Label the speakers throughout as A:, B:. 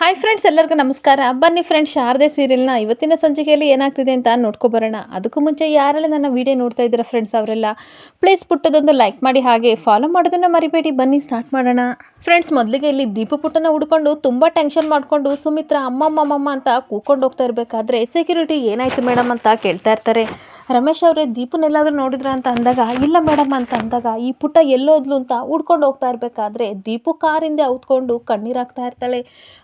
A: Hi friends ಎಲ್ಲರಿಗೂ ನಮಸ್ಕಾರ. ಬನ್ನಿ ಫ್ರೆಂಡ್ಸ್ ಶಾರದೆ ಸೀರಿಯಲ್ನ ಇವತ್ತಿನ ಸಂಚಿಕೆಯಲ್ಲಿ ಏನಾಗ್ತಿದೆ ಅಂತ ನೋಡ್ಕೊಬರೋಣ ಅದಕ್ಕೂ ಮುಂಚೆ ಯಾರೆಲ್ಲ ನನ್ನ ವಿಡಿಯೋ ನೋಡ್ತಾ ಇದ್ದೀರಾ ಫ್ರೆಂಡ್ಸ್ ಅವರೆಲ್ಲ ಪ್ಲೀಸ್ ಪುಟ್ಟದೊಂದು ಲೈಕ್ ಮಾಡಿ ಹಾಗೆ ಫಾಲೋ ಮಾಡೋದನ್ನು ಮರಿಬೇಡಿ. ಬನ್ನಿ ಸ್ಟಾರ್ಟ್ ಮಾಡೋಣ. ಫ್ರೆಂಡ್ಸ್ ಮೊದಲಿಗೆ ಇಲ್ಲಿ ದೀಪ ಪುಟ್ಟನ ಹುಡ್ಕೊಂಡು ತುಂಬ ಟೆನ್ಷನ್ ಮಾಡಿಕೊಂಡು ಸುಮಿತ್ರ ಅಮ್ಮಮ್ಮ ಅಮ್ಮಮ್ಮ ಅಂತ ಕೂಕೊಂಡು ಹೋಗ್ತಾ ಇರಬೇಕಾದ್ರೆ ಸೆಕ್ಯೂರಿಟಿ ಏನಾಯಿತು ಮೇಡಮ್ ಅಂತ ಕೇಳ್ತಾ ಇರ್ತಾರೆ. ರಮೇಶ್ ಅವರೇ, ದೀಪನೆಲ್ಲಾದರೂ ನೋಡಿದ್ರ ಅಂತ ಅಂದಾಗ, ಇಲ್ಲ ಮೇಡಮ್ ಅಂತ ಅಂದಾಗ ಈ ಪುಟ್ಟ ಎಲ್ಲೋದ್ಲು ಅಂತ ಹುಡ್ಕೊಂಡು ಹೋಗ್ತಾ ಇರಬೇಕಾದ್ರೆ ದೀಪು ಕಾರಿಂದ ಔತ್ಕೊಂಡು ಕಣ್ಣೀರಾಗ್ತಾ ಇರ್ತಾಳೆ.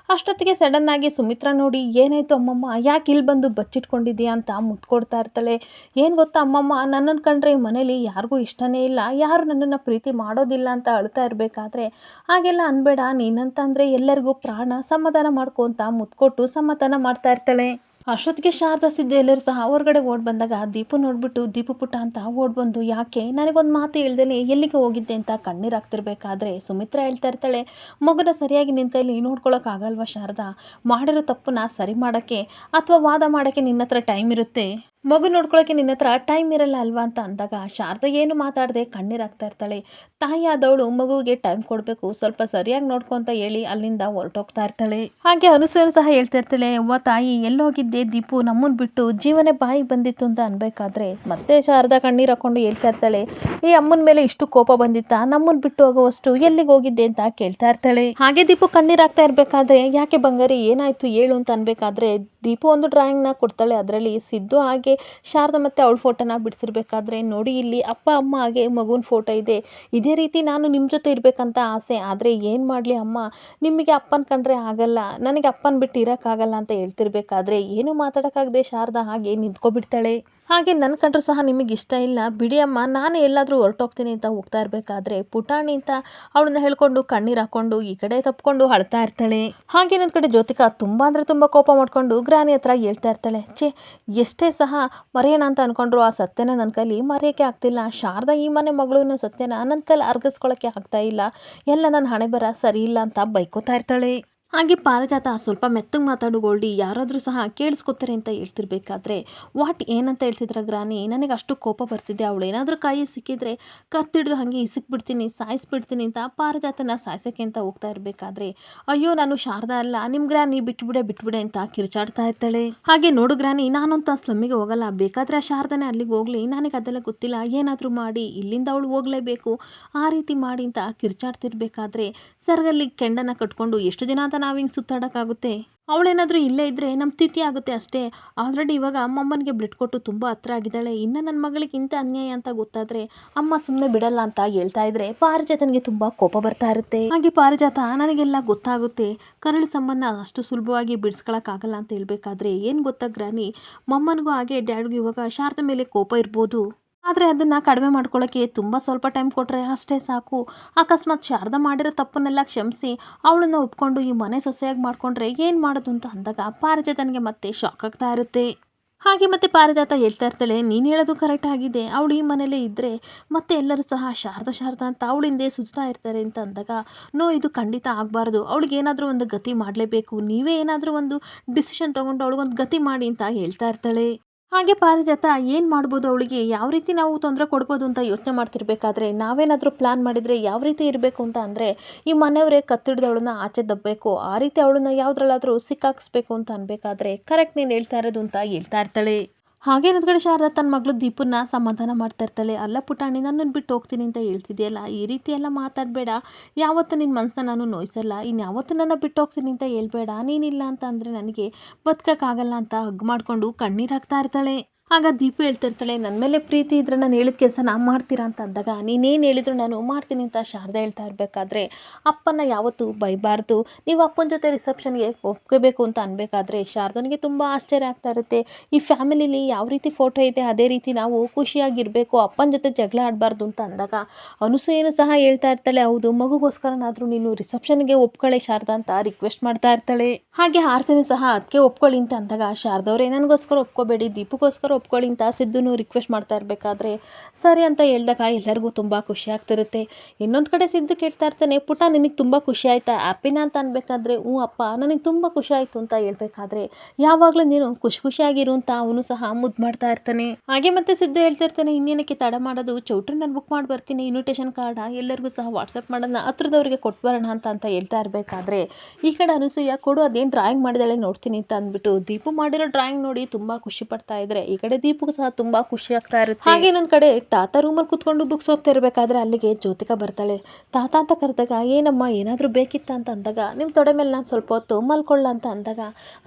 A: ಅಷ್ಟೊತ್ತಿಗೆ ಆಗಿ ಸುಮಿತ್ರಾ ನೋಡಿ, ಏನಾಯ್ತು ಅಮ್ಮಮ್ಮ? ಯಾಕೆ ಇಲ್ಲಿ ಬಂದು ಬಚ್ಚಿಟ್ಕೊಂಡಿದ್ಯಾ ಅಂತ ಮುತ್ಕೊಡ್ತಾ ಇರ್ತಾಳೆ. ಏನು ಗೊತ್ತಾ ಅಮ್ಮಮ್ಮ? ನನ್ನನ್ನು ಕಂಡ್ರೆ ಮನೇಲಿ ಯಾರಿಗೂ ಇಷ್ಟನೇ ಇಲ್ಲ. ಯಾರು ನನ್ನನ್ನು ಪ್ರೀತಿ ಮಾಡೋದಿಲ್ಲ ಅಂತ ಅಳ್ತಾ ಇರಬೇಕಾದ್ರೆ ಹಾಗೆಲ್ಲ ಅನ್ಬೇಡ. ನೀನಂತಂದರೆ ಎಲ್ಲರಿಗೂ ಪ್ರಾಣ ಸಮಾಧಾನ ಮಾಡ್ಕೊ ಅಂತ ಮುತ್ಕೊಟ್ಟು ಸಮಾಧಾನ ಮಾಡ್ತಾ ಇರ್ತಾಳೆ. ಅಷ್ಟೊತ್ತಿಗೆ ಶಾರದಾ ಸಿದ್ದು ಎಲ್ಲರೂ ಸಹ ಹೊರಗಡೆ ಓಡ್ ಬಂದಾಗ ದೀಪು ನೋಡ್ಬಿಟ್ಟು, ದೀಪು ಪುಟ್ಟ ಅಂತ ಓಡ್ ಬಂದು ಯಾಕೆ? ನನಗೊಂದು ಮಾತು ಹೇಳ್ದೇನೆ, ಎಲ್ಲಿಗೆ ಹೋಗಿದ್ದೆ ಅಂತ ಕಣ್ಣೀರಾಗ್ತಿರ್ಬೇಕಾದ್ರೆ ಸುಮಿತ್ರಾ ಹೇಳ್ತಾ ಇರ್ತಾಳೆ. ಮಗುನ ಸರಿಯಾಗಿ ನಿನ್ನ ಕೈಲಿ ನೋಡ್ಕೊಳಕ್ಕಾಗಲ್ವಾ ಶಾರದಾ? ಮಾಡಿರೋ ತಪ್ಪನ್ನ ಸರಿ ಮಾಡೋಕ್ಕೆ ಅಥವಾ ವಾದ ಮಾಡೋಕ್ಕೆ ನಿನ್ನ ಹತ್ರ ಟೈಮ್ ಇರುತ್ತೆ? ಮಗು ನೋಡ್ಕೊಳ್ಳೋಕೆ ನಿನ್ನ ಹತ್ರ ಟೈಮ್ ಇರಲ್ಲ ಅಲ್ವಾ ಅಂತ ಅಂದಾಗ ಶಾರದಾ ಏನು ಮಾತಾಡದೆ ಕಣ್ಣೀರಾಗ್ತಾ ಇರ್ತಾಳೆ. ತಾಯಿ ಆದವಳು ಮಗುವಿಗೆ ಟೈಮ್ ಕೊಡಬೇಕು, ಸ್ವಲ್ಪ ಸರಿಯಾಗಿ ನೋಡ್ಕೊ ಅಂತ ಹೇಳಿ ಅಲ್ಲಿಂದ ಹೊರಟೋಗ್ತಾ ಇರ್ತಾಳೆ. ಹಾಗೆ ಅನುಸೂಯನು ಸಹ ಹೇಳ್ತಾ ಇರ್ತಾಳೆ, ಅವ್ವ ತಾಯಿ, ಎಲ್ಲೋಗಿದ್ದೆ ದೀಪು ನಮ್ಮನ್ನು ಬಿಟ್ಟು ಜೀವನೇ ಬಾಯಿ ಬಂದಿತ್ತು ಅಂತ ಅನ್ಬೇಕಾದ್ರೆ ಮತ್ತೆ ಶಾರದಾ ಕಣ್ಣೀರು ಹಾಕೊಂಡು ಹೇಳ್ತಾ ಇರ್ತಾಳೆ ಈ ಅಮ್ಮನ ಮೇಲೆ ಇಷ್ಟು ಕೋಪ ಬಂದಿತ್ತಾ? ನಮ್ಮನ್ನು ಬಿಟ್ಟು ಹೋಗುವಷ್ಟು ಎಲ್ಲಿಗೆ ಹೋಗಿದ್ದೆ ಅಂತ ಕೇಳ್ತಾ ಇರ್ತಾಳೆ. ಹಾಗೆ ದೀಪು ಕಣ್ಣೀರಾಗ್ತಾ ಇರ್ಬೇಕಾದ್ರೆ ಯಾಕೆ ಬಂಗಾರಿ ಏನಾಯ್ತು ಹೇಳು ಅಂತ ಅನ್ಬೇಕಾದ್ರೆ ದೀಪು ಒಂದು ಡ್ರಾಯಿಂಗ್ನ ಕೊಡ್ತಾಳೆ, ಅದರಲ್ಲಿ ಸಿದ್ದು ಹಾಗೆ ಶಾರದಾ ಮತ್ತು ಅವಳ ಫೋಟೋನ ಬಿಡಿಸಿರ್ಬೇಕಾದ್ರೆ ನೋಡಿ, ಇಲ್ಲಿ ಅಪ್ಪ, ಅಮ್ಮ ಹಾಗೆ ಮಗುವಿನ ಫೋಟೋ ಇದೆ. ಇದೇ ರೀತಿ ನಾನು ನಿಮ್ಮ ಜೊತೆ ಇರಬೇಕಂತ ಆಸೆ. ಆದರೆ ಏನು ಮಾಡಲಿ ಅಮ್ಮ? ನಿಮಗೆ ಅಪ್ಪನ ಕಂಡ್ರೆ ಆಗಲ್ಲ. ನನಗೆ ಅಪ್ಪನ ಬಿಟ್ಟು ಇರೋಕ್ಕಾಗಲ್ಲ ಅಂತ ಹೇಳ್ತಿರ್ಬೇಕಾದ್ರೆ ಏನು ಮಾತಾಡೋಕ್ಕಾಗದೆ ಶಾರದಾ ಹಾಗೆ ನಿಂತ್ಕೊಬಿಡ್ತಾಳೆ. ಹಾಗೆ ನನ್ನ ಕಂಡ್ರು ಸಹ ನಿಮಗೆ ಇಷ್ಟ ಇಲ್ಲ. ಬಿಡಿ ಅಮ್ಮ, ನಾನು ಎಲ್ಲಾದರೂ ಹೊರಟೋಗ್ತೀನಿ ಅಂತ ಹೋಗ್ತಾ ಇರಬೇಕಾದ್ರೆ ಪುಟಾಣಿ ಅಂತ ಅವಳನ್ನ ಹೇಳ್ಕೊಂಡು ಕಣ್ಣೀರು ಹಾಕ್ಕೊಂಡು ಈ ಕಡೆ ತಪ್ಕೊಂಡು ಅಳ್ತಾ ಇರ್ತಾಳೆ. ಹಾಗೆ ನನ್ನ ಕಡೆ ಜ್ಯೋತಿಕಾ ತುಂಬ ಅಂದರೆ ತುಂಬ ಕೋಪ ಮಾಡಿಕೊಂಡು ಗ್ರಾನಿ ಹತ್ರ ಹೇಳ್ತಾ ಇರ್ತಾಳೆ. ಛೇ, ಎಷ್ಟೇ ಸಹ ಮರೆಯೋಣ ಅಂತ ಅಂದ್ಕೊಂಡ್ರು ಆ ಸತ್ಯನ ನನ್ನ ಕೈಲಿ ಮರೆಯೋಕ್ಕೆ ಆಗ್ತಿಲ್ಲ. ಶಾರದಾ ಈ ಮನೆ ಮಗಳೂ ಅನ್ನೋ ಸತ್ಯನ ನನ್ನ ಕೈಲಿ ಅರ್ಗಿಸ್ಕೊಳ್ಳೋಕ್ಕೆ ಆಗ್ತಾ ಇಲ್ಲ. ಎಲ್ಲ ನನ್ನ ಹಣೆ ಬರ ಸರಿ ಇಲ್ಲ ಅಂತ ಬೈಕೋತಾ ಇರ್ತಾಳೆ. ಹಾಗೆ ಪಾರಿಜಾತ ಸ್ವಲ್ಪ ಮೆತ್ತಗೆ ಮಾತಾಡು ಯಾರಾದರೂ ಸಹ ಕೇಳಿಸ್ಕೊತಾರೆ ಅಂತ ಹೇಳ್ತಿರ್ಬೇಕಾದ್ರೆ, ವಾಟ್ ಏನಂತ ಹೇಳ್ತಿದ್ರ ಗ್ರಾನಿ? ನನಗೆ ಅಷ್ಟು ಕೋಪ ಬರ್ತಿದೆ. ಅವಳು ಏನಾದರೂ ಕಾಯಿ ಸಿಕ್ಕಿದ್ರೆ ಕತ್ತಿಡಿದು ಹಾಗೆ ಇಸಿಕ್ಬಿಡ್ತೀನಿ, ಸಾಯಿಸ್ಬಿಡ್ತೀನಿ ಅಂತ ಪಾರಿಜಾತನ ಸಾಯಿಸೋಕೆ ಅಂತ ಹೋಗ್ತಾ ಇರಬೇಕಾದ್ರೆ, ಅಯ್ಯೋ, ನಾನು ಶಾರದಾ ಅಲ್ಲ. ನಿಮ್ಮ ಗ್ರಾನಿ ಬಿಟ್ಬಿಡೆ ಬಿಟ್ಬಿಡೆ ಅಂತ ಕಿರ್ಚಾಡ್ತಾ ಇರ್ತಾಳೆ. ಹಾಗೆ ನೋಡು ಗ್ರಾನಿ, ನಾನಂತ ಸ್ಲಮ್ಮಿಗೆ ಹೋಗಲ್ಲ. ಬೇಕಾದ್ರೆ ಆ ಶಾರದಾನೆ ಅಲ್ಲಿಗೆ ಹೋಗಲಿ. ನನಗೆ ಅದೆಲ್ಲ ಗೊತ್ತಿಲ್ಲ. ಏನಾದರೂ ಮಾಡಿ. ಇಲ್ಲಿಂದ ಅವಳು ಹೋಗಲೇಬೇಕು. ಆ ರೀತಿ ಮಾಡಿ ಅಂತ ಕಿರ್ಚಾಡ್ತಿರ್ಬೇಕಾದ್ರೆ, ಸರ್ಗಲ್ಲಿ ಕೆಂಡನ ಕಟ್ಕೊಂಡು ಎಷ್ಟು ದಿನ ಅಂತ ನಾವು ಹಿಂಗೆ ಸುತ್ತಾಡೋಕ್ಕಾಗುತ್ತೆ? ಅವಳೇನಾದರೂ ಇಲ್ಲೇ ಇದ್ದರೆ ನಮ್ಮ ತಿಥಿ ಆಗುತ್ತೆ ಅಷ್ಟೇ. ಆಲ್ರೆಡಿ ಇವಾಗ ಅಮ್ಮಮ್ಮನಿಗೆ ಬ್ಲಡ್ ಕೊಟ್ಟು ತುಂಬ ಹತ್ರ ಆಗಿದ್ದಾಳೆ. ಇನ್ನು ನನ್ನ ಮಗಳಿಗೆ ಇಂಥ ಅನ್ಯಾಯ ಅಂತ ಗೊತ್ತಾದರೆ ಅಮ್ಮ ಸುಮ್ಮನೆ ಬಿಡಲ್ಲ ಅಂತ ಹೇಳ್ತಾ ಇದ್ರೆ ಪಾರಿಜಾತನಿಗೆ ತುಂಬ ಕೋಪ ಬರ್ತಾ ಇರುತ್ತೆ. ಹಾಗೆ ಪಾರಿಜಾತ ನನಗೆಲ್ಲ ಗೊತ್ತಾಗುತ್ತೆ. ಕರಳು ಸಂಬಂಧ ಅಷ್ಟು ಸುಲಭವಾಗಿ ಬಿಡಿಸ್ಕೊಳಕ್ಕಾಗಲ್ಲ ಅಂತ ಹೇಳ್ಬೇಕಾದ್ರೆ ಏನು ಗೊತ್ತಾ ಗ್ರಾನಿ ಮಮ್ಮನಿಗೂ ಹಾಗೆ ಡ್ಯಾಡ್ಗೂ ಇವಾಗ ಶಾರದ ಮೇಲೆ ಕೋಪ ಇರ್ಬೋದು. ಆದರೆ ಅದನ್ನು ಕಡಿಮೆ ಮಾಡ್ಕೊಳ್ಳೋಕ್ಕೆ ತುಂಬ ಸ್ವಲ್ಪ ಟೈಮ್ ಕೊಟ್ಟರೆ ಅಷ್ಟೇ ಸಾಕು. ಅಕಸ್ಮಾತ್ ಶಾರದ ಮಾಡಿರೋ ತಪ್ಪನ್ನೆಲ್ಲ ಕ್ಷಮಿಸಿ ಅವಳನ್ನು ಒಪ್ಕೊಂಡು ಈ ಮನೆ ಸೊಸೆಯಾಗಿ ಮಾಡಿಕೊಂಡ್ರೆ ಏನು ಮಾಡೋದು ಅಂತ ಅಂದಾಗ ಪಾರಿಜಾತನಿಗೆ ಮತ್ತೆ ಶಾಕ್ ಆಗ್ತಾ ಇರುತ್ತೆ. ಹಾಗೆ ಮತ್ತೆ ಪಾರಿಜಾತ ಹೇಳ್ತಾ ಇರ್ತಾಳೆ, ನೀನು ಹೇಳೋದು ಕರೆಕ್ಟ್ ಆಗಿದೆ. ಅವಳು ಈ ಮನೇಲೇ ಇದ್ದರೆ ಮತ್ತೆ ಎಲ್ಲರೂ ಸಹ ಶಾರದ ಶಾರದ ಅಂತ ಅವಳಿಂದೆ ಸುತ್ತಾ ಇರ್ತಾರೆ ಅಂತ ಅಂದಾಗ, ನೋ, ಇದು ಖಂಡಿತ ಆಗಬಾರ್ದು. ಅವಳಿಗೆ ಏನಾದರೂ ಒಂದು ಗತಿ ಮಾಡಲೇಬೇಕು. ನೀವೇ ಏನಾದರೂ ಒಂದು ಡಿಸಿಷನ್ ತೊಗೊಂಡು ಅವಳಿಗೊಂದು ಗತಿ ಮಾಡಿ ಅಂತ ಹೇಳ್ತಾ ಇರ್ತಾಳೆ. ಹಾಗೆ ಪಾರಿಜಾತ, ಏನು ಮಾಡ್ಬೋದು ಅವಳಿಗೆ? ಯಾವ ರೀತಿ ನಾವು ತೊಂದರೆ ಕೊಡ್ಬೋದು ಅಂತ ಯೋಚನೆ ಮಾಡ್ತಿರ್ಬೇಕಾದ್ರೆ, ನಾವೇನಾದರೂ ಪ್ಲ್ಯಾನ್ ಮಾಡಿದರೆ ಯಾವ ರೀತಿ ಇರಬೇಕು ಅಂತ ಅಂದರೆ, ಈ ಮನೆಯವರೇ ಕತ್ತಿಡ್ದು ಅವಳನ್ನ ಆಚೆ ದಬ್ಬಬೇಕು ಆ ರೀತಿ ಅವಳನ್ನ ಯಾವುದ್ರಲ್ಲಾದರೂ ಸಿಕ್ಕಾಕ್ಸ್ಬೇಕು ಅಂತ ಅನ್ಬೇಕಾದ್ರೆ ಕರೆಕ್ಟ್ ನೀನು ಹೇಳ್ತಾ ಇರೋದು ಅಂತ ಹೇಳ್ತಾ ಇರ್ತಾಳೆ. ಹಾಗೆ ಕಡೆ ಶಾರದಾ ತನ್ನ ಮಗಳು ದೀಪನ್ನ ಸಮಾಧಾನ ಮಾಡ್ತಾ ಇರ್ತಾಳೆ. ಅಲ್ಲ ಪುಟಾಣಿ ನನ್ನನ್ನು ಬಿಟ್ಟು ಹೋಗ್ತೀನಿ ಅಂತ ಹೇಳ್ತಿದೆಯಲ್ಲ? ಈ ರೀತಿ ಎಲ್ಲ ಮಾತಾಡಬೇಡ. ಯಾವತ್ತು ನಿನ್ನ ಮನಸ್ಸನ್ನ ನಾನು ನೋಯಿಸಲ್ಲ. ಇನ್ನು ಯಾವತ್ತೂ ನನ್ನ ಬಿಟ್ಟು ಹೋಗ್ತೀನಿ ಅಂತ ಹೇಳ್ಬೇಡ. ನೀನಿಲ್ಲ ಅಂತ ಅಂದರೆ ನನಗೆ ಬದುಕೋಕ್ಕಾಗಲ್ಲ ಅಂತ ಹಗ್ ಮಾಡಿಕೊಂಡು ಕಣ್ಣೀರು ಹಾಕ್ತಾ ಇರ್ತಾಳೆ. ಆಗ ದೀಪು ಹೇಳ್ತಿರ್ತಾಳೆ ನನ್ನ ಮೇಲೆ ಪ್ರೀತಿ ಇದ್ರೆ ನಾನು ಹೇಳಿದ ಕೆಲಸ ನಾನು ಮಾಡ್ತೀರಾ? ಅಂತ ಅಂದಾಗ, ನೀನೇನು ಹೇಳಿದ್ರು ನಾನು ಮಾಡ್ತೀನಿ ಅಂತ ಶಾರದಾ ಹೇಳ್ತಾ ಇರಬೇಕಾದ್ರೆ ಅಪ್ಪನ ಯಾವತ್ತೂ ಬೈಬಾರ್ದು. ನೀವು ಅಪ್ಪನ ಜೊತೆ ರಿಸೆಪ್ಷನ್ಗೆ ಒಪ್ಕೋಬೇಕು ಅಂತ ಅನ್ಬೇಕಾದ್ರೆ ಶಾರದನಿಗೆ ತುಂಬ ಆಶ್ಚರ್ಯ ಆಗ್ತಾ ಇರುತ್ತೆ. ಈ ಫ್ಯಾಮಿಲಿಲಿ ಯಾವ ರೀತಿ ಫೋಟೋ ಇದೆ ಅದೇ ರೀತಿ ನಾವು ಖುಷಿಯಾಗಿರಬೇಕು, ಅಪ್ಪನ ಜೊತೆ ಜಗಳ ಆಡಬಾರ್ದು ಅಂತ ಅಂದಾಗ ಅನುಸೂಯನು ಸಹ ಹೇಳ್ತಾ ಇರ್ತಾಳೆ, ಹೌದು, ಮಗುಗೋಸ್ಕರನಾದರೂ ನೀನು ರಿಸೆಪ್ಷನ್ಗೆ ಒಪ್ಕೊಳ್ಳೆ ಶಾರದಾ ಅಂತ ರಿಕ್ವೆಸ್ಟ್ ಮಾಡ್ತಾ ಇರ್ತಾಳೆ. ಹಾಗೆ ಆರ್ತಿನೂ ಸಹ ಅದಕ್ಕೆ ಒಪ್ಕೊಳ್ಳಿ ಅಂತ ಅಂದಾಗ ಶಾರದವ್ರೆ ನನಗೋಸ್ಕರ ಒಪ್ಕೋಬೇಡಿ ದೀಪಕ್ಕೋಸ್ಕರ ಒಪ್ಕೊಳ್ಳಿ ಅಂತ ಸಿದ್ದುನು ರಿಕ್ವೆಸ್ಟ್ ಮಾಡ್ತಾ ಇರಬೇಕಾದ್ರೆ ಸರಿ ಅಂತ ಹೇಳಿದಾಗ ಎಲ್ಲರಿಗೂ ತುಂಬ ಖುಷಿ ಆಗ್ತಿರುತ್ತೆ. ಇನ್ನೊಂದು ಕಡೆ ಸಿದ್ದು ಕೇಳ್ತಾ ಇರ್ತಾನೆ, ಪುಟ, ನಿನಗೆ ತುಂಬ ಖುಷಿ ಆಯಿತಾ? ಹ್ಯಾಪಿನ ಅಂತ ಅನ್ಬೇಕಾದ್ರೆ, ಹ್ಞೂ ಅಪ್ಪ, ನನಗೆ ತುಂಬ ಖುಷಿ ಆಯಿತು ಅಂತ ಹೇಳ್ಬೇಕಾದ್ರೆ, ಯಾವಾಗಲೂ ನೀನು ಖುಷಿ ಖುಷಿಯಾಗಿರು ಅಂತ ಅವನು ಸಹ ಮುದ್ದು ಮಾಡ್ತಾ ಇರ್ತಾನೆ. ಹಾಗೆ ಮತ್ತೆ ಸಿದ್ದು ಹೇಳ್ತಾ ಇರ್ತಾನೆ, ಇನ್ನೇನಕ್ಕೆ ತಡ ಮಾಡೋದು? ಚೌಟ್ರಿ ನಾನು ಬುಕ್ ಮಾಡಿ ಬರ್ತೀನಿ ಇನ್ವಿಟೇಷನ್ ಕಾರ್ಡ್ ಎಲ್ಲರಿಗೂ ಸಹ ವಾಟ್ಸಪ್ ಮಾಡೋಣ ಹತ್ರದವ್ರಿಗೆ ಕೊಟ್ಟು ಬರೋಣ ಅಂತ ಅಂತ ಹೇಳ್ತಾ ಇರಬೇಕಾದ್ರೆ, ಈ ಕಡೆ ಅನಸೂಯ ಕೊಡು, ಅದೇನು ಡ್ರಾಯಿಂಗ್ ಮಾಡಿದಾಳೆ ನೋಡ್ತೀನಿ ಅಂತ ಅಂದ್ಬಿಟ್ಟು ದೀಪು ಮಾಡಿರೋ ಡ್ರಾಯಿಂಗ್ ನೋಡಿ ತುಂಬ ಖುಷಿ ಪಡ್ತಾ ಇದ್ರೆ ಕಡೆ ದೀಪಗೂ ಸಹ ತುಂಬಾ ಖುಷಿ ಆಗ್ತಾ ಇರುತ್ತೆ. ಹಾಗೆ ಇನ್ನೊಂದ್ ಕಡೆ ತಾತ ರೂಮಲ್ಲಿ ಕುತ್ಕೊಂಡು ಬುಕ್ಸ್ ಓದ್ತಾ ಇರ್ಬೇಕಾದ್ರೆ ಅಲ್ಲಿಗೆ ಜ್ಯೋತಿಕ ಬರ್ತಾಳೆ. ತಾತ ಅಂತ ಕರೆದಾಗ, ಏನಮ್ಮ, ಏನಾದರೂ ಬೇಕಿತ್ತ? ಅಂತ ಅಂದಾಗ ನಿಮ್ಮ ತೊಡೆ ಮೇಲೆ ನಾನು ಸ್ವಲ್ಪ ಹೊತ್ತು ಮಲ್ಕೊಳ್ಳ ಅಂತ ಅಂದಾಗ,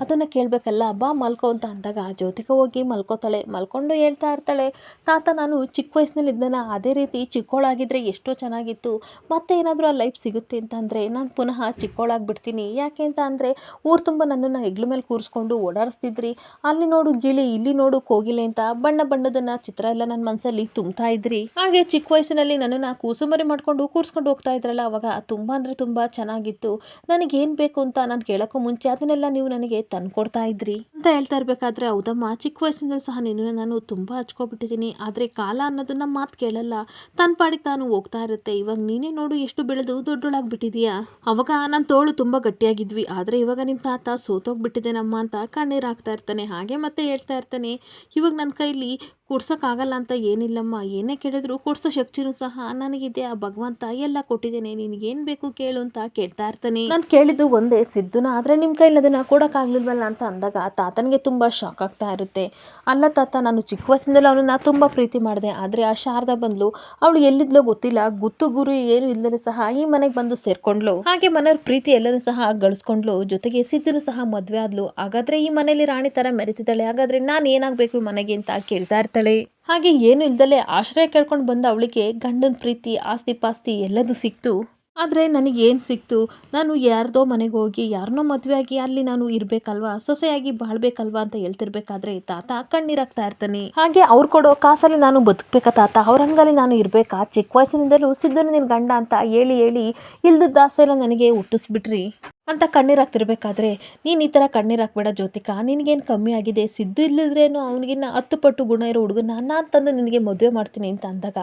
A: ಅದನ್ನು ಕೇಳಬೇಕಲ್ಲ, ಬಾ, ಮಲ್ಕೋ ಅಂತ ಅಂದಾಗ, ಜ್ಯೋತಿಕ ಹೋಗಿ ಮಲ್ಕೋತಾಳೆ. ಮಲ್ಕೊಂಡು ಹೇಳ್ತಾ ಇರ್ತಾಳೆ, ತಾತ, ನಾನು ಚಿಕ್ಕ ವಯಸ್ಸಿನಲ್ಲಿ ಇದ್ದನ, ಅದೇ ರೀತಿ ಚಿಕ್ಕೋಳಾಗಿದ್ರೆ ಎಷ್ಟೋ ಚೆನ್ನಾಗಿತ್ತು. ಮತ್ತೆ ಏನಾದರೂ ಆ ಲೈಫ್ ಸಿಗುತ್ತೆ ಅಂತಂದರೆ ನಾನು ಪುನಃ ಚಿಕ್ಕೋಳಾಗ್ಬಿಡ್ತೀನಿ. ಯಾಕೆ ಅಂತ ಅಂದರೆ, ಊರು ತುಂಬ ನನ್ನನ್ನು ಹೆಗ್ಲ ಮೇಲೆ ಕೂರಿಸ್ಕೊಂಡು ಓಡಾಡಿಸ್ತಿದ್ರಿ. ಅಲ್ಲಿ ನೋಡು, ಗಿಳಿ, ಇಲ್ಲಿ ನೋಡು ಕೋಗಿಲೆ ಅಂತ ಬಣ್ಣ ಬಣ್ಣದನ್ನ ಚಿತ್ರ ಎಲ್ಲ ನನ್ನ ಮನಸ್ಸಲ್ಲಿ ತುಂಬ್ತಾ ಇದ್ರಿ. ಹಾಗೆ ಚಿಕ್ಕ ವಯಸ್ಸಿನಲ್ಲಿ ನನ್ನನ್ನು ಕೂಸುಮರಿ ಮಾಡ್ಕೊಂಡು ಕೂರಿಸ್ಕೊಂಡು ಹೋಗ್ತಾ ಇದ್ರಲ್ಲ, ಅವಾಗ ತುಂಬ ಅಂದರೆ ತುಂಬ ಚೆನ್ನಾಗಿತ್ತು. ನನಗೆ ಏನ್ ಬೇಕು ಅಂತ ನಾನು ಕೇಳೋಕ್ಕೂ ಮುಂಚೆ ಅದನ್ನೆಲ್ಲ ನೀವು ನನಗೆ ತಂದ್ಕೊಡ್ತಾ ಇದ್ರಿ. ಅಂತ ಹೇಳ್ತಾ ಇರಬೇಕಾದ್ರೆ ಹೌದಮ್ಮ, ಚಿಕ್ಕ ವಯಸ್ಸಿನಲ್ಲಿ ಸಹ ನಿನ್ನನ್ನು ನಾನು ತುಂಬ ಹಚ್ಕೊಬಿಟ್ಟಿದ್ದೀನಿ. ಆದರೆ ಕಾಲ ಅನ್ನೋದು ನಮ್ಮ ಮಾತು ಕೇಳಲ್ಲ. ತನ್ನ ಪಾಡಿಗೆ ತಾನು ಹೋಗ್ತಾ ಇರುತ್ತೆ. ಇವಾಗ ನೀನೇ ನೋಡು ಎಷ್ಟು ಬೆಳೆದು ದೊಡ್ಡೊಳಾಗ್ಬಿಟ್ಟಿದೀಯಾ. ಅವಾಗ ನನ್ನ ತೋಳು ತುಂಬ ಗಟ್ಟಿಯಾಗಿದ್ವಿ. ಆದರೆ ಇವಾಗ ನಿಮ್ಮ ತಾತ ಸೋತೋಗ್ಬಿಟ್ಟಿದ್ದೇನಮ್ಮ ಅಂತ ಕಣ್ಣೀರು ಹಾಕ್ತಾ ಇರ್ತಾನೆ. ಹಾಗೆ ಮತ್ತೆ ಹೇಳ್ತಾ ಇರ್ತಾನೆ ಇವಾಗ ನನ್ನ ಕೈಲಿ ಕೊಡ್ಸೋಕ್ಕಾಗಲ್ಲ ಅಂತ ಏನಿಲ್ಲಮ್ಮ. ಏನೇ ಕೇಳಿದ್ರು ಕೊಡ್ಸೋ ಶಕ್ತಿನೂ ಸಹ ನನಗಿದೆ. ಆ ಭಗವಂತ ಎಲ್ಲ ಕೊಟ್ಟಿದ್ದೇನೆ. ನಿನಗೇನು ಬೇಕು ಕೇಳು ಅಂತ ಕೇಳ್ತಾ ಇರ್ತಾನೆ. ನಾನು ಕೇಳಿದ್ದು ಒಂದೇ ಸಿದ್ದುನ ಆದರೆ ನಿಮ್ಮ ಕೈಲಿ ಅದನ್ನು ಕೊಡೋಕ್ಕಾಗ್ಲಿಲ್ವಲ್ಲ ಅಂತ ಅಂದಾಗ ತಾತನಿಗೆ ತುಂಬ ಶಾಕ್ ಆಗ್ತಾ ಇರುತ್ತೆ. ಅಲ್ಲ ತಾತ, ನಾನು ಚಿಕ್ಕ ವಯಸ್ಸಿಂದಲೂ ಅವನನ್ನು ತುಂಬ ಪ್ರೀತಿ ಮಾಡಿದೆ. ಆದರೆ ಆ ಶಾರದಾ ಬಂದ್ಲು. ಅವಳು ಎಲ್ಲಿದ್ಲೋ ಗೊತ್ತಿಲ್ಲ. ಗುತ್ತು ಗುರು ಏನು ಇಲ್ಲದೆ ಸಹ ಈ ಮನೆಗೆ ಬಂದು ಸೇರ್ಕೊಂಡ್ಲು ಹಾಗೆ ಮನೆಯವ್ರ ಪ್ರೀತಿ ಎಲ್ಲರೂ ಸಹ ಗಳಿಸ್ಕೊಂಡ್ಲು ಜೊತೆಗೆ ಸಿದ್ದುನು ಸಹ ಮದುವೆ ಆದ್ಲು. ಹಾಗಾದ್ರೆ ಈ ಮನೆಯಲ್ಲಿ ರಾಣಿ ತರ ಮೆರೆತಿದ್ದಾಳೆ. ಹಾಗಾದ್ರೆ ನಾನು ಏನಾಗಬೇಕು ಮನೆಗೆ ಅಂತ ಕೇಳ್ತಾ ಇರ್ತಾಳೆ. ಹಾಗೆ ಏನು ಇಲ್ದಲೆ ಆಶ್ರಯ ಕೇಳ್ಕೊಂಡು ಬಂದ ಅವಳಿಗೆ ಗಂಡನ ಪ್ರೀತಿ, ಆಸ್ತಿ ಪಾಸ್ತಿ ಎಲ್ಲದೂ ಸಿಕ್ತು. ಆದರೆ ನನಗೇನು ಸಿಕ್ತು? ನಾನು ಯಾರ್ದೋ ಮನೆಗೆ ಹೋಗಿ ಯಾರನ್ನೋ ಮದುವೆ ಆಗಿ ಅಲ್ಲಿ ನಾನು ಇರಬೇಕಲ್ವಾ? ಸೊಸೆಯಾಗಿ ಬಾಳ್ಬೇಕಲ್ವಾ ಅಂತ ಹೇಳ್ತಿರ್ಬೇಕಾದ್ರೆ ತಾತ ಕಣ್ಣೀರಾಗ್ತಾ ಇರ್ತಾನೆ. ಹಾಗೆ ಅವ್ರು ಕೊಡೋ ಕಾಸಲ್ಲಿ ನಾನು ಬದುಕಬೇಕಾ ತಾತ? ಅವ್ರ ಹಂಗಲ್ಲಿ ನಾನು ಇರಬೇಕಾ? ಚಿಕ್ಕ ವಯಸ್ಸಿನಿಂದಲೂ ಸಿದ್ಧನು ನಿನ್ನ ಗಂಡ ಅಂತ ಹೇಳಿ ಹೇಳಿ ಇಲ್ದದ್ದು ಆಸೆ ನನಗೆ ಹುಟ್ಟಿಸ್ಬಿಟ್ರಿ. ಅಂತ ಕಣ್ಣೀರಾಗ್ತಿರ್ಬೇಕಾದ್ರೆ ನೀನು ಈ ಥರ ಕಣ್ಣೀರಾಕ್ಬೇಡ ಜ್ಯೋತಿಕಾ, ನಿನಗೇನು ಕಮ್ಮಿ ಆಗಿದೆ? ಸಿದ್ದು ಇಲ್ಲದ್ರೇನು ಅವನಿಗಿನ್ನ ಹತ್ತು ಪಟ್ಟು ಗುಣ ಇರೋ ಹುಡುಗನ ನಾನು ತಂದು ನಿನಗೆ ಮದುವೆ ಮಾಡ್ತೀನಿ ಅಂತ ಅಂದಾಗ,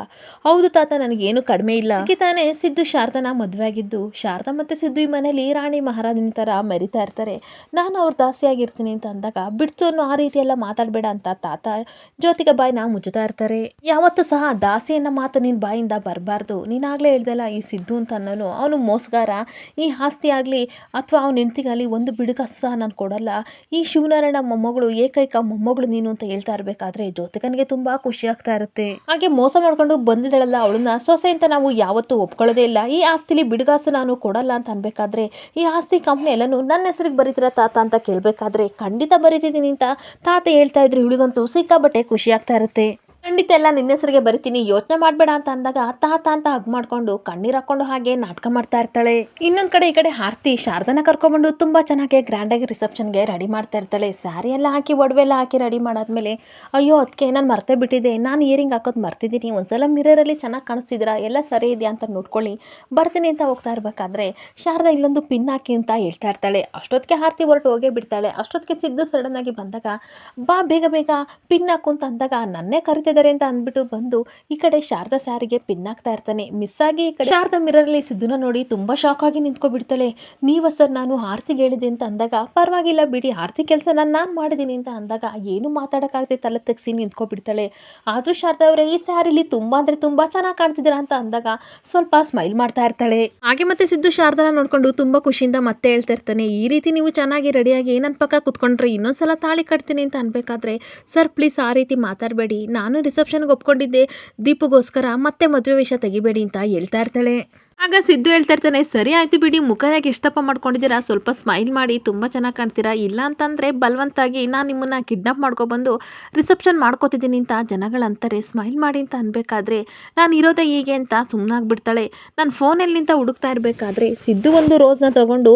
A: ಹೌದು ತಾತ, ನನಗೇನು ಕಡಿಮೆ ಇಲ್ಲ. ಅದಕ್ಕೆ ತಾನೇ ಸಿದ್ದು ಶಾರದನ ಮದುವೆ ಆಗಿದ್ದು, ಶಾರದಾ ಮತ್ತು ಸಿದ್ದು ಈ ಮನೇಲಿ ರಾಣಿ ಮಹಾರಾಜನ ಥರ ಮರಿತಾ ಇರ್ತಾರೆ. ನಾನು ಅವ್ರ ದಾಸಿಯಾಗಿರ್ತೀನಿ ಅಂತ ಅಂದಾಗ, ಬಿಡ್ತು ಅನ್ನೋ ಆ ರೀತಿ ಎಲ್ಲ ಮಾತಾಡಬೇಡ ಅಂತ ತಾತ ಜ್ಯೋತಿಕ ಬಾಯಿನ ಮುಚ್ಚುತ್ತಾ ಇರ್ತಾರೆ. ಯಾವತ್ತೂ ಸಹ ದಾಸಿಯನ್ನು ಮಾತು ನಿನ್ನ ಬಾಯಿಂದ ಬರಬಾರ್ದು. ನೀನಾಗಲೇ ಹೇಳ್ದಲ್ಲ ಈ ಸಿದ್ದು ಅಂತ ಅನ್ನೋನು, ಅವನು ಮೋಸಗಾರ. ಈ ಆಸ್ತಿ ಆಗಲಿ ಅಥವಾ ಅವನ ಹೆಂಡ್ತಿಗಾಗಲಿ ಒಂದು ಬಿಡುಗಾಸು ಸಹ ನಾನು ಕೊಡಲ್ಲ. ಈ ಶಿವನಾರಾಯಣ ಮೊಮ್ಮಗಳು ಏಕೈಕ ಮೊಮ್ಮಗಳು ನೀನು ಅಂತ ಹೇಳ್ತಾ ಇರಬೇಕಾದ್ರೆ ಜ್ಯೋತಿಕನಿಗೆ ತುಂಬ ಖುಷಿ ಆಗ್ತಾ ಇರುತ್ತೆ. ಹಾಗೆ ಮೋಸ ಮಾಡ್ಕೊಂಡು ಬಂದಿದ್ದಾಳಲ್ಲ ಅವಳನ್ನ, ಸೊಸೆ ಅಂತ ನಾವು ಯಾವತ್ತೂ ಒಪ್ಕೊಳ್ಳೋದೇ ಇಲ್ಲ. ಈ ಆಸ್ತಿಲಿ ಬಿಡುಗಾಸು ನಾನು ಕೊಡಲ್ಲ ಅಂತ ಅನ್ಬೇಕಾದ್ರೆ, ಈ ಆಸ್ತಿ ಕಂಪ್ನಿ ಎಲ್ಲನೂ ನನ್ನ ಹೆಸರಿಗೆ ಬರೀತಿರ ತಾತ ಅಂತ ಕೇಳಬೇಕಾದ್ರೆ ಖಂಡಿತ ಬರೀತಿದ್ದೀನಿ ಅಂತ ತಾತ ಹೇಳ್ತಾ ಇದ್ರು, ಇವಳಿಗಂತೂ ಸಿಕ್ಕಾಬಟ್ಟೆ ಖುಷಿ ಆಗ್ತಾ ಇರುತ್ತೆ. ಖಂಡಿತ ಎಲ್ಲ ನಿನ್ನ ಹೆಸರಿಗೆ ಬರಿತೀನಿ. ಯೋಚನೆ ಮಾಡಬೇಡ ಅಂತ ಅಂದಾಗ ತಾತ ಅಂತ ಹಗ್ ಮಾಡ್ಕೊಂಡು ಕಣ್ಣೀರು ಹಾಕೊಂಡು ಹಾಗೆ ನಾಟಕ ಮಾಡ್ತಾ ಇರ್ತಾಳೆ. ಇನ್ನೊಂದು ಕಡೆ ಈ ಕಡೆ ಆರ್ತಿ ಶಾರದನ ಕರ್ಕೊಂಡ್ಬಂದು ತುಂಬ ಚೆನ್ನಾಗಿ ಗ್ರ್ಯಾಂಡಾಗಿ ರಿಸೆಪ್ಷನ್ಗೆ ರೆಡಿ ಮಾಡ್ತಾ ಇರ್ತಾಳೆ. ಸ್ಯಾರಿ ಎಲ್ಲ ಹಾಕಿ, ಒಡವೆ ಎಲ್ಲ ಹಾಕಿ ರೆಡಿ ಮಾಡಾದ್ಮೇಲೆ, ಅಯ್ಯೋ ಅದಕ್ಕೆ ನಾನು ಮರ್ತೆ ಬಿಟ್ಟಿದ್ದೆ ನಾನು ಇಯರಿಂಗ್ ಹಾಕೋದು ಮರ್ತಿದ್ದೀನಿ ಒಂದ್ಸಲ ಮಿರರಲ್ಲಿ ಚೆನ್ನಾಗಿ ಕಾಣಿಸ್ತಿದ್ದೀರಾ ಎಲ್ಲ ಸರಿ ಇದೆಯಾ ಅಂತ ನೋಡ್ಕೊಳ್ಳಿ. ಬರ್ತೀನಿ ಅಂತ ಹೋಗ್ತಾ ಇರ್ಬೇಕಾದ್ರೆ ಶಾರದಾ ಇಲ್ಲೊಂದು ಪಿನ್ ಹಾಕಿ ಅಂತ ಹೇಳ್ತಾ ಇರ್ತಾಳೆ. ಅಷ್ಟೊತ್ತಿಗೆ ಆರ್ತಿ ಹೊರಟು ಹೋಗೇ ಬಿಡ್ತಾಳೆ. ಅಷ್ಟೊತ್ತಿಗೆ ಸಿದ್ದು ಸಡನ್ ಆಗಿ ಬಂದಾಗ, ಬಾ, ಬೇಗ ಬೇಗ ಪಿನ್ ಹಾಕು ಅಂತ ಅಂದಾಗ ನನ್ನೇ ಕರಿತಿದ್ದಾರೆ. ಅಂತ ಅಂದ್ಬಿಟ್ಟು ಬಂದು ಈ ಕಡೆ ಶಾರದಾ ಸ್ಯಾರಿಗೆ ಪಿನ್ ಆಗ್ತಾ ಇರ್ತಾನೆ. ಮಿಸ್ ಆಗಿ ಈ ಕಡೆ ಶಾರದಾ ಮಿರರಲ್ಲಿ ಸಿದ್ದುನ ನೋಡಿ ತುಂಬಾ ಶಾಕ್ ಆಗಿ ನಿಂತ್ಕೊಬಿಡ್ತಾಳೆ. ನೀವ ಸರ್ ನಾನು ಆರ್ತಿಗೆ ಹೇಳಿದೆ ಅಂತ ಅಂದಾಗ, ಪರವಾಗಿಲ್ಲ ಬಿಡಿ, ಆರ್ತಿ ಕೆಲಸ ನಾನು ನಾನು ಮಾಡಿದ್ದೀನಿ ಅಂತ ಅಂದಾಗ, ಏನು ಮಾತಾಡೋಕ್ಕಾಗದೆ ತಲೆ ತೆಗ್ಸಿ ನಿಂತ್ಕೊಬಿಡ್ತಾಳೆ. ಆದರೂ ಶಾರದಾ ಅವರೇ, ಈ ಸ್ಯಾರಿಲಿ ತುಂಬಾ ಅಂದರೆ ತುಂಬಾ ಚೆನ್ನಾಗಿ ಕಾಣ್ತಿದ್ದೀರಾ ಅಂತ ಅಂದಾಗ, ಸ್ವಲ್ಪ ಸ್ಮೈಲ್ ಮಾಡ್ತಾ ಇರ್ತಾಳೆ. ಹಾಗೆ ಮತ್ತೆ ಸಿದ್ದು ಶಾರದಾನ ನೋಡ್ಕೊಂಡು ತುಂಬಾ ಖುಷಿಯಿಂದ ಮತ್ತೆ ಹೇಳ್ತಾ ಇರ್ತಾನೆ, ಈ ರೀತಿ ನೀವು ಚೆನ್ನಾಗಿ ರೆಡಿಯಾಗಿ ಏನನ್ ಪಕ್ಕ ಕುತ್ಕೊಂಡ್ರೆ ಇನ್ನೊಂದ್ಸಲ ತಾಳಿ ಕಟ್ತೀನಿ ಅಂತ ಅನ್ಬೇಕಾದ್ರೆ, ಸರ್ ಪ್ಲೀಸ್ ಆ ರೀತಿ ಮಾತಾಡಬೇಡಿ. ನಾನು ರಿಸೆಪ್ಷನ್ಗೆ ಒಪ್ಕೊಂಡಿದ್ದೆ ದೀಪಗೋಸ್ಕರ ಮತ್ತೆ ಮದುವೆ ವಿಷಯ ತೆಗಿಬೇಡಿ ಅಂತ ಹೇಳ್ತಾ ಇರ್ತಾಳೆ. ಆಗ ಸಿದ್ದು ಹೇಳ್ತಾ ಇರ್ತಾನೆ, ಸರಿ ಆಯ್ತು ಬಿಡಿ, ಮುಖ ಯಾಕೆ ಇಷ್ಟಪ್ಪ ಮಾಡ್ಕೊಂಡಿದ್ದೀರಾ? ಸ್ವಲ್ಪ ಸ್ಮೈಲ್ ಮಾಡಿ, ತುಂಬ ಚೆನ್ನಾಗಿ ಕಾಣ್ತೀರಾ? ಇಲ್ಲ ಅಂತಂದರೆ ಬಲವಂತಾಗಿ ನಾನು ನಿಮ್ಮನ್ನು ಕಿಡ್ನಾಪ್ ಮಾಡ್ಕೊಬಂದು ರಿಸೆಪ್ಷನ್ ಮಾಡ್ಕೋತಿದ್ದೀನಿ ಅಂತ ಜನಗಳಂತಾರೆ ಸ್ಮೈಲ್ ಮಾಡಿ ಅಂತ ಅನ್ಬೇಕಾದ್ರೆ ನಾನು ಇರೋದೇ ಹೀಗೆ ಅಂತ ಸುಮ್ಮನಾಗ್ಬಿಡ್ತಾಳೆ ನಾನು ಫೋನಲ್ಲಿ ನಿಂತ ಹುಡುಕ್ತಾ ಇರಬೇಕಾದ್ರೆ ಸಿದ್ದು ಒಂದು ರೋಸ್ನ ತಗೊಂಡು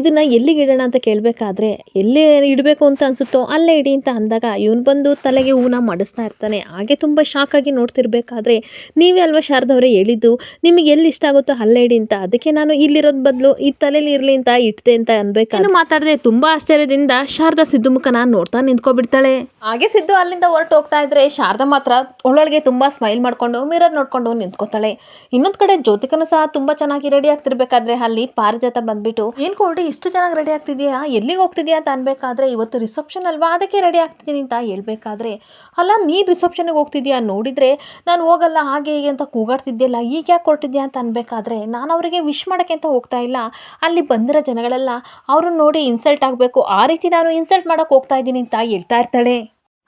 A: ಇದನ್ನು ಎಲ್ಲಿಗೆ ಇಡೋಣ ಅಂತ ಕೇಳಬೇಕಾದ್ರೆ, ಎಲ್ಲಿ ಇಡಬೇಕು ಅಂತ ಅನಿಸುತ್ತೋ ಅಲ್ಲೇ ಇಡಿ ಅಂತ ಅಂದಾಗ ಇವನು ಬಂದು ತಲೆಗೆ ಹೂನ ಮಾಡಿಸ್ತಾ ಇರ್ತಾನೆ. ಹಾಗೆ ತುಂಬ ಶಾಕ್ ಆಗಿ ನೋಡ್ತಿರ್ಬೇಕಾದ್ರೆ ನೀವೇ ಅಲ್ವಾ ಶಾರದವರೇ ಹೇಳಿದ್ದು? ನಿಮಗೆ ಎಲ್ಲಿ ಇಷ್ಟ ಆಗುತ್ತೋ ಅಲ್ಲೇ ಇಡಿ ಅಂತ. ಅದಕ್ಕೆ ನಾನು ಇಲ್ಲಿರೋದ್ ಬದಲು ಈ ತಲೆಲಿ ಇರ್ಲಿ ಅಂತ ಇಟ್ಟಿದೆ ಅಂತ ಅನ್ಬೇಕು ಮಾತಾಡದೆ ತುಂಬಾ ಆಶ್ಚರ್ಯದಿಂದ ಶಾರದಾ ಸಿದ್ದು ಮುಖನ ನೋಡ್ತಾ ನಿಂತ್ಕೊಬಿಡ್ತಾಳೆ. ಹಾಗೆ ಸಿದ್ದು ಅಲ್ಲಿಂದ ಹೊರಟು ಹೋಗ್ತಾ ಇದ್ರೆ ಶಾರದಾ ಮಾತ್ರ ಒಳೊಳಗೆ ತುಂಬಾ ಸ್ಮೈಲ್ ಮಾಡ್ಕೊಂಡು ಮಿರರ್ ನೋಡ್ಕೊಂಡು ನಿಂತ್ಕೋತಾಳೆ. ಇನ್ನೊಂದ್ ಕಡೆ ಜ್ಯೋತಿಕನು ಸಹ ತುಂಬಾ ಚೆನ್ನಾಗಿ ರೆಡಿ ಆಗ್ತಿರ್ಬೇಕಾದ್ರೆ ಅಲ್ಲಿ ಪಾರಿಜಾತ ಬಂದ್ಬಿಟ್ಟು ಏನ್ ಕೊಡಿ ಇಷ್ಟು ಚೆನ್ನಾಗಿ ರೆಡಿ ಆಗ್ತಿದ್ಯಾ? ಎಲ್ಲಿಗೆ ಹೋಗ್ತಿದ್ಯಾ? ಅಂತ ಅನ್ಬೇಕಾದ್ರೆ ಇವತ್ತು ರಿಸೆಪ್ಷನ್ ಅಲ್ವಾ? ಅದಕ್ಕೆ ರೆಡಿ ಆಗ್ತಿದ್ದೀನಿ ಅಂತ ಹೇಳ್ಬೇಕಾದ್ರೆ ಅಲ್ಲ ನೀನ್ ರಿಸೆಪ್ಷನ್ಗೆ ಹೋಗ್ತಿದ್ಯಾ? ನೋಡಿದ್ರೆ ನಾನು ಹೋಗಲ್ಲ ಹಾಗೆ ಹೀಗೆ ಅಂತ ಕೂಗಾಡ್ತಿದ್ಯಲ್ಲ ಈಗ ಯಾಕೆ ಹೊರಟಿದ್ಯಾ? ಅಂತ ಅನ್ಬೇಕಾದ್ರೆ ನಾನು ಅವರಿಗೆ ವಿಶ್ ಮಾಡೋಕ್ಕೆ ಅಂತ ಹೋಗ್ತಾ ಇಲ್ಲ. ಅಲ್ಲಿ ಬಂದಿರೋ ಜನಗಳೆಲ್ಲ ಅವ್ರನ್ನ ನೋಡಿ ಇನ್ಸಲ್ಟ್ ಆಗಬೇಕು. ಆ ರೀತಿ ನಾನು ಇನ್ಸಲ್ಟ್ ಮಾಡೋಕೆ ಹೋಗ್ತಾ ಇದ್ದೀನಿ ಅಂತ ಹೇಳ್ತಾ ಇರ್ತಾಳೆ.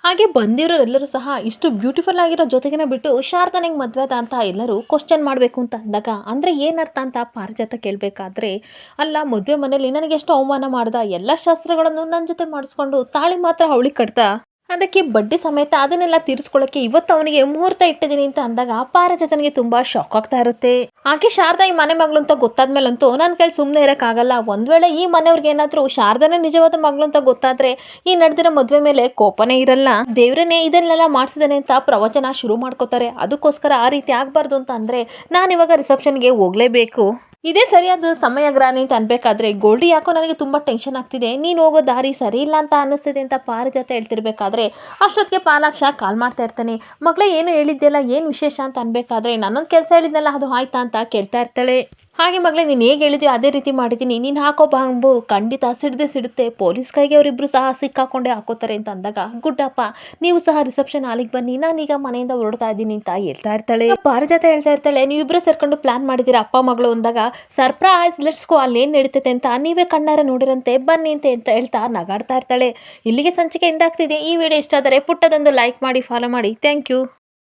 A: ಹಾಗೆ ಬಂದಿರೋರೆಲ್ಲರೂ ಸಹ ಇಷ್ಟು ಬ್ಯೂಟಿಫುಲ್ ಆಗಿರೋ ಜೊತೆಗಿನ ಬಿಟ್ಟು ಶಾರದನಿಗೆ ಮದುವೆ ಅಂತ ಎಲ್ಲರೂ ಕ್ವಶನ್ ಮಾಡಬೇಕು ಅಂತ ಅಂದಾಗ, ಅಂದರೆ ಏನರ್ಥ ಅಂತ ಪಾರಿಜಾತ ಕೇಳಬೇಕಾದ್ರೆ, ಅಲ್ಲ ಮದುವೆ ಮನೇಲಿ ನನಗೆ ಎಷ್ಟು ಅವಮಾನ ಮಾಡ್ದ? ಎಲ್ಲ ಶಾಸ್ತ್ರಗಳನ್ನು ನನ್ನ ಜೊತೆ ಮಾಡಿಸ್ಕೊಂಡು ತಾಳಿ ಮಾತ್ರ ಅವಳಿಗೆ ಕಟ್ತಾ ಅದಕ್ಕೆ ಬಡ್ಡಿ ಸಮೇತ ಅದನ್ನೆಲ್ಲ ತೀರಿಸ್ಕೊಳ್ಳಕ್ಕೆ ಇವತ್ತು ಅವನಿಗೆ ಮುಹೂರ್ತ ಇಟ್ಟಿದ್ದೀನಿ ಅಂತ ಅಂದಾಗ ಪಾರಿಜಾತನಿಗೆ ತುಂಬಾ ಶಾಕ್ ಆಗ್ತಾ ಇರುತ್ತೆ. ಆಕೆ ಶಾರದಾ ಈ ಮನೆ ಮಗಳು ಅಂತ ಗೊತ್ತಾದ್ಮೇಲಂತೂ ನನ್ನ ಕೈ ಸುಮ್ಮನೆ ಇರೋಕ್ಕಾಗಲ್ಲ. ಒಂದ್ ವೇಳೆ ಈ ಮನೆಯವ್ರಿಗೆ ಏನಾದರೂ ಶಾರದಾನೇ ನಿಜವಾದ ಮಗಳು ಅಂತ ಗೊತ್ತಾದ್ರೆ ಈ ನಡೆದಿರೋ ಮದುವೆ ಮೇಲೆ ಕೋಪನೇ ಇರಲ್ಲ. ದೇವ್ರನೇ ಇದನ್ನೆಲ್ಲ ಮಾಡಿಸಿದಾನೆ ಅಂತ ಪ್ರವಚನ ಶುರು ಮಾಡ್ಕೋತಾರೆ. ಅದಕ್ಕೋಸ್ಕರ ಆ ರೀತಿ ಆಗಬಾರ್ದು ಅಂತ ಅಂದ್ರೆ ನಾನಿವಾಗ ರಿಸೆಪ್ಷನ್ಗೆ ಹೋಗ್ಲೇಬೇಕು. ಇದೇ ಸರಿಯಾದ ಸಮಯ ಗ್ರಾನಿ ಅಂತ ಅನ್ಬೇಕಾದ್ರೆ ಗೋಲ್ಡಿ ಯಾಕೋ ನನಗೆ ತುಂಬ ಟೆನ್ಷನ್ ಆಗ್ತಿದೆ. ನೀನು ಹೋಗೋ ದಾರಿ ಸರಿ ಇಲ್ಲ ಅಂತ ಅನ್ನಿಸ್ತಿದೆ ಅಂತ ಪಾರಿಜಾತ ಹೇಳ್ತಿರ್ಬೇಕಾದ್ರೆ ಅಷ್ಟೊತ್ತಿಗೆ ಪಾಲಾಕ್ಷ ಕಾಲ್ ಮಾಡ್ತಾ ಇರ್ತಾನೆ. ಮಗಳೇ ಏನು ಹೇಳಿದ್ದೆಲ್ಲ, ಏನು ವಿಶೇಷ ಅಂತ ಅನ್ಬೇಕಾದ್ರೆ ನನ್ನೊಂದು ಕೆಲಸ ಹೇಳಿದ್ನಲ್ಲ, ಅದು ಆಯ್ತಾ ಅಂತ ಕೇಳ್ತಾ ಇರ್ತಾಳೆ. ಹಾಗೆ ಮಗಳೇ, ನೀನು ಹೇಗೆ ಹೇಳಿದ್ಯೋ ಅದೇ ರೀತಿ ಮಾಡಿದ್ದೀನಿ. ನೀನು ಹಾಕೋ ಬಾಂಬು ಖಂಡಿತ ಸಿಡದೆ ಸಿಡುತ್ತೆ. ಪೊಲೀಸ್ ಕೈಗೆ ಅವರಿಬ್ಬರು ಸಹ ಸಿಕ್ಕಾಕೊಂಡೇ ಹಾಕೋತಾರೆ ಅಂತ ಅಂದಾಗ ಗುಡ್ಡಪ್ಪ ನೀವು ಸಹ ರಿಸೆಪ್ಷನ್ ಹಾಲಿಗೆ ಬನ್ನಿ. ನಾನೀಗ ಮನೆಯಿಂದ ಹೊರಡ್ತಾ ಇದ್ದೀನಿ ಅಂತ ಹೇಳ್ತಾ ಇರ್ತಾಳೆ. ಪಾರಿಜಾತ ಹೇಳ್ತಾ ಇರ್ತಾಳೆ ನೀವಿಬ್ಬರು ಸೇರ್ಕೊಂಡು ಪ್ಲಾನ್ ಮಾಡಿದ್ದೀರಾ, ಅಪ್ಪ, ಮಗಳು? ಅಂದಾಗ, ಸರ್ಪ್ರೈಸ್ ಲೆಟ್ಸ್ ಗೋ ಅಲ್ಲಿ ಏನು ನಡೀತೈತೆ ಅಂತ ನೀವೇ ಕಣ್ಣಾರ ನೋಡಿರಂತೆ. ಬನ್ನಿ ಅಂತ ಅಂತ ಹೇಳ್ತಾ ನಗಾಡ್ತಾ ಇರ್ತಾಳೆ. ಇಲ್ಲಿಗೆ ಸಂಚಿಕೆ ಎಂಡ್ ಆಗ್ತಿದೆ. ಈ ವಿಡಿಯೋ ಇಷ್ಟ ಆದರೆ ಪುಟ್ಟದೊಂದು ಲೈಕ್ ಮಾಡಿ ಫಾಲೋ ಮಾಡಿ. Thank you